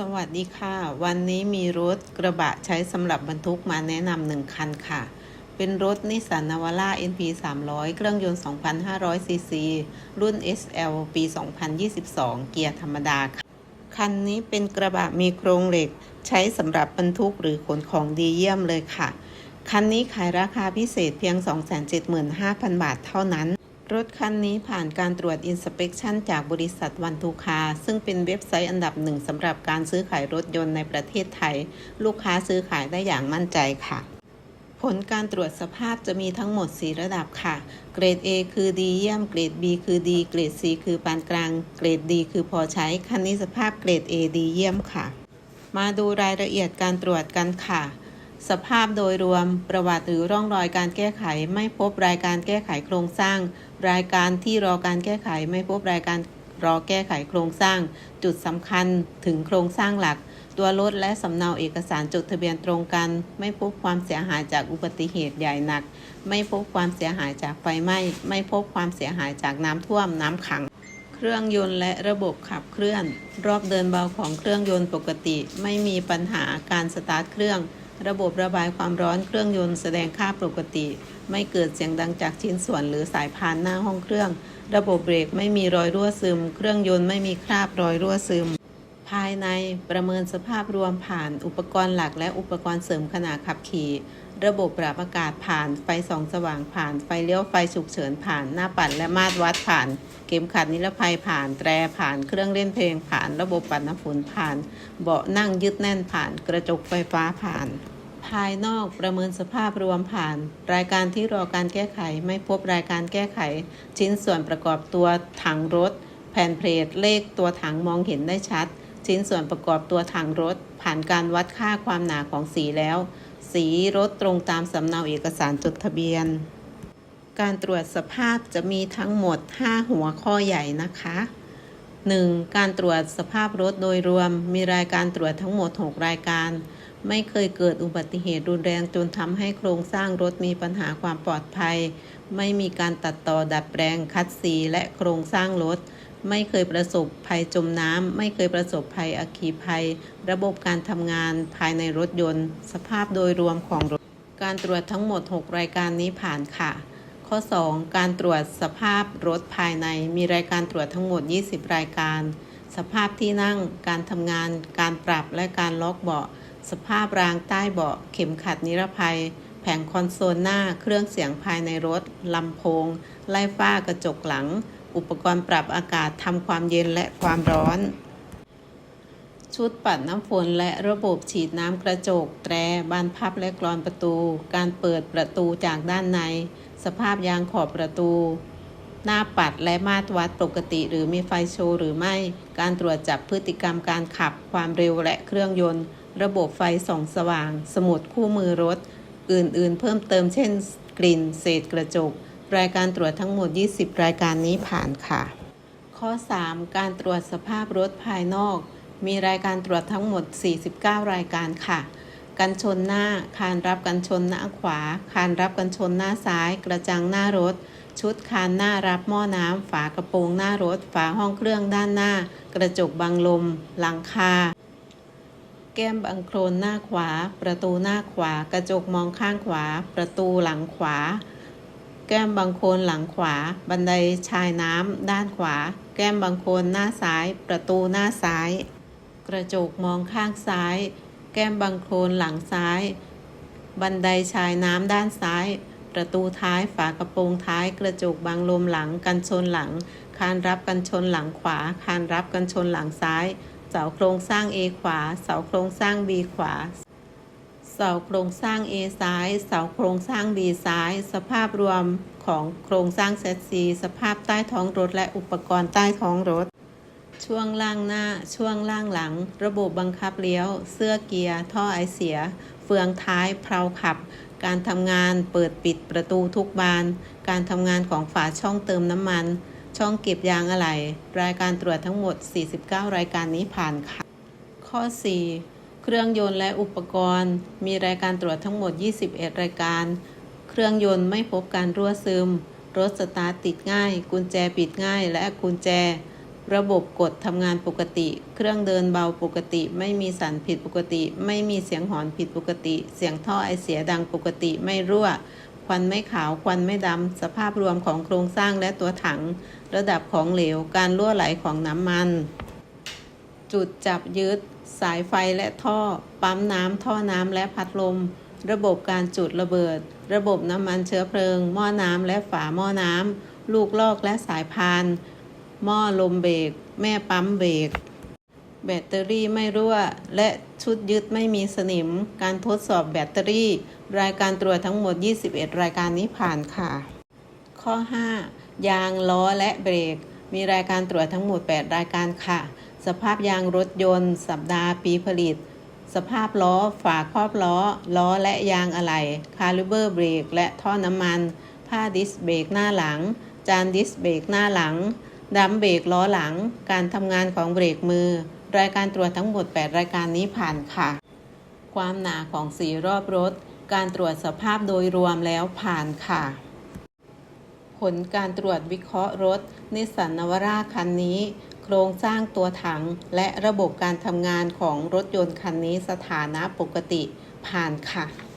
สวัสดีค่ะ วันนี้มีรถกระบะใช้สำหรับบรรทุกมาแนะนำหนึ่งคันค่ะ เป็นรถนิสสันนาวาร่า NP 300 เครื่องยนต์ 2,500 ซีซี รุ่น SL ปี 2022 เกียร์ธรรมดาค่ะ คันนี้เป็นกระบะมีโครงเหล็ก ใช้สำหรับบรรทุกหรือขนของดีเยี่ยมเลยค่ะ คันนี้ขายราคาพิเศษเพียง 275,000 บาทเท่านั้น รถคันนี้ผ่านการตรวจ Inspection จากบริษัทวันทูคาซึ่งเป็นเว็บไซต์อันดับหนึ่งสำหรับการซื้อขายรถยนต์ในประเทศไทย ลูกค้าซื้อขายได้อย่างมั่นใจค่ะ ผลการตรวจสภาพจะมีทั้งหมด 4 ระดับค่ะ เกรด A คือดีเยี่ยม เกรด B คือดี เกรด C คือปานกลาง เกรด D คือพอใช้ คันนี้สภาพเกรด A ดีเยี่ยมค่ะ มาดูรายละเอียดการตรวจกันค่ะ สภาพโดยรวมประวัติหรือร่องรอยการแก้ไข ไม่พบรายการแก้ไขโครงสร้าง รายการที่รอการแก้ไข ไม่พบรายการรอแก้ไขโครงสร้าง จุดสำคัญถึงโครงสร้างหลัก ตัวรถและสำเนาเอกสารจดทะเบียนตรงกัน ไม่พบความเสียหายจากอุบัติเหตุใหญ่หนัก ไม่พบความเสียหายจากไฟไหม้ ไม่พบความเสียหายจากน้ำท่วมน้ำขัง เครื่องยนต์และระบบขับเคลื่อน รอบเดินเบาของเครื่องยนต์ปกติ ไม่มีปัญหาการสตาร์ทเครื่อง ระบบระบายความร้อนเครื่องยนต์แสดงค่าปกติ ไม่เกิดเสียงดังจากชิ้นส่วนหรือสายพานหน้าห้องเครื่อง ระบบเบรกไม่มีรอยรั่วซึม เครื่องยนต์ไม่มีคราบรอยรั่วซึม ภายในประเมินสภาพรวมผ่านอุปกรณ์หลักและอุปกรณ์เสริมขณะขับขี่ ระบบปรับอากาศผ่านไฟส่องสว่างผ่านไฟเลี้ยวไฟฉุกเฉินผ่านหน้าปัดและมาตรวัดผ่าน เข็มขัดนิรภัยผ่านแตรผ่านเครื่องเล่นเพลงผ่าน ระบบปัดน้ำฝนผ่าน เบาะนั่งยึดแน่นผ่าน กระจกไฟฟ้าผ่าน ภายนอกประเมินสภาพรวมผ่าน รายการที่รอการแก้ไขไม่พบรายการแก้ไข ชิ้นส่วนประกอบตัวถังรถ แผ่นเพลทเลขตัวถังมองเห็นได้ชัด ชิ้นส่วนประกอบตัวถังรถ ผ่านการวัดค่าความหนาของสีแล้ว สีรถตรงตามสำเนาเอกสารจดทะเบียน การตรวจสภาพจะมีทั้งหมด 5 หัวข้อใหญ่นะคะ 1. การตรวจสภาพรถโดยรวม มีรายการตรวจทั้งหมด 6 รายการ ไม่เคยเกิดอุบัติเหตุรุนแรงจนทำให้โครงสร้างรถมีปัญหาความปลอดภัย ไม่มีการตัดต่อดัดแปลงคัดสีและโครงสร้างรถ ไม่เคยประสบภัยจมน้ำ ไม่เคยประสบภัยอัคคีภัย ระบบการทำงานภายในรถยนต์ สภาพโดยรวมของรถ การตรวจทั้งหมด 6 รายการนี้ผ่านค่ะ ข้อ 2 การตรวจสภาพรถภายในมีรายการตรวจทั้งหมด 20 รายการ สภาพที่นั่ง การทำงาน การปรับและการล็อกเบาะ สภาพรางใต้เบาะ เข็มขัดนิรภัยแผงคอนโซลหน้า เครื่องเสียงภายในรถ ลำโพง ไล่ฟ้ากระจกหลัง อุปกรณ์ปรับอากาศทำความเย็นและความร้อน ชุดปัดน้ำฝนและระบบฉีดน้ำกระจก แตรบานพับและกรอนประตู การเปิดประตูจากด้านใน สภาพยางขอบประตู หน้าปัดและมาตรวัดปกติ หรือมีไฟโชว์หรือไม่ การตรวจจับพฤติกรรมการขับ ความเร็วและเครื่องยนต์ ระบบไฟส่องสว่าง สมุดคู่มือรถ อื่นๆ เพิ่มเติมเช่น กลิ่น เศษกระจก รายการตรวจทั้งหมด 20 รายการนี้ผ่านค่ะ ข้อ 3 การตรวจสภาพรถภายนอก มีรายการตรวจทั้งหมด 49 รายการค่ะ กันชนหน้า คานรับกันชนหน้าขวา คานรับกันชนหน้าซ้าย กระจังหน้ารถ ชุดคานหน้ารับหม้อน้ำ ฝากระโปรงหน้ารถ ฝาห้องเครื่องด้านหน้า กระจกบังลม หลังคาแก้มบังโครนหน้าขวา ประตูหน้าขวา กระจกมองข้างขวา ประตูหลังขวา แก้มบังโคนหลังขวา บันไดชายน้ำด้านขวา แก้มบังโคนหน้าซ้าย ประตูหน้าซ้าย กระจกมองข้างซ้าย แก้มบังโคลนหลังซ้าย บันไดชายน้ำด้านซ้าย ประตูท้ายฝากระโปรงท้าย กระจกบังลมหลังกันชนหลัง คานรับกันชนหลังขวา คานรับกันชนหลังซ้าย เสาโครงสร้าง A ขวา เสาโครงสร้าง B ขวา เสาโครงสร้าง A ซ้าย เสาโครงสร้าง B ซ้าย สภาพรวมของโครงสร้างเซตซีสภาพใต้ท้องรถและอุปกรณ์ใต้ท้องรถ ช่วงล่างหน้า ช่วงล่างหลัง ระบบบังคับเลี้ยว เสื้อเกียร์ ท่อไอเสีย เฟืองท้ายเพลาขับ การทำงานเปิดปิดประตูทุกบาน การทำงานของฝาช่องเติมน้ำมัน ช่องเก็บยางอะไหล่รายการตรวจทั้งหมด 49 รายการนี้ผ่านค่ะ ข้อ 4 เครื่องยนต์และอุปกรณ์ มีรายการตรวจทั้งหมด 21 รายการ เครื่องยนต์ไม่พบการรั่วซึม รถสตาร์ทติดง่าย กุญแจปิดง่าย และกุญแจ ระบบกดทำงานปกติ เครื่องเดินเบาปกติ ไม่มีสั่นผิดปกติ ไม่มีเสียงหอนผิดปกติ เสียงท่อไอเสียดังปกติไม่รั่วควันไม่ขาว ควันไม่ดำ สภาพรวมของโครงสร้างและตัวถัง ระดับของเหลว การรั่วไหลของน้ำมัน จุดจับยึด สายไฟและท่อ ปั๊มน้ำท่อน้ำและพัดลม ระบบการจุดระเบิด ระบบน้ำมันเชื้อเพลิง หม้อน้ำและฝาหม้อน้ำ ลูกลอกและสายพาน หม้อลมเบรก แม่ปั๊มเบรก แบตเตอรี่ไม่รั่ว และชุดยึดไม่มีสนิม การทดสอบแบตเตอรี่ รายการตรวจทั้งหมด 21 รายการนี้ผ่านค่ะ ข้อ 5 ยางล้อและเบรกมีรายการตรวจทั้งหมด 8 รายการค่ะ สภาพยางรถยนต์ สัปดาห์ปีผลิต สภาพล้อ ฝาครอบล้อ ล้อและยางอะไหล่คาลิเบอร์เบรกและท่อน้ำมัน ผ้าดิสเบรกหน้าหลัง จานดิสเบรกหน้าหลัง ดัมเบรกล้อหลัง การทำงานของเบรกมือ รายการตรวจทั้งหมด 8 รายการนี้ผ่านค่ะ ความหนาของสีรอบรถ การตรวจสภาพโดยรวมแล้วผ่านค่ะ ผลการตรวจวิเคราะห์รถนิสสันนวาร่าคันนี้ โครงสร้างตัวถัง และระบบการทำงานของรถยนต์คันนี้สถานะปกติผ่านค่ะ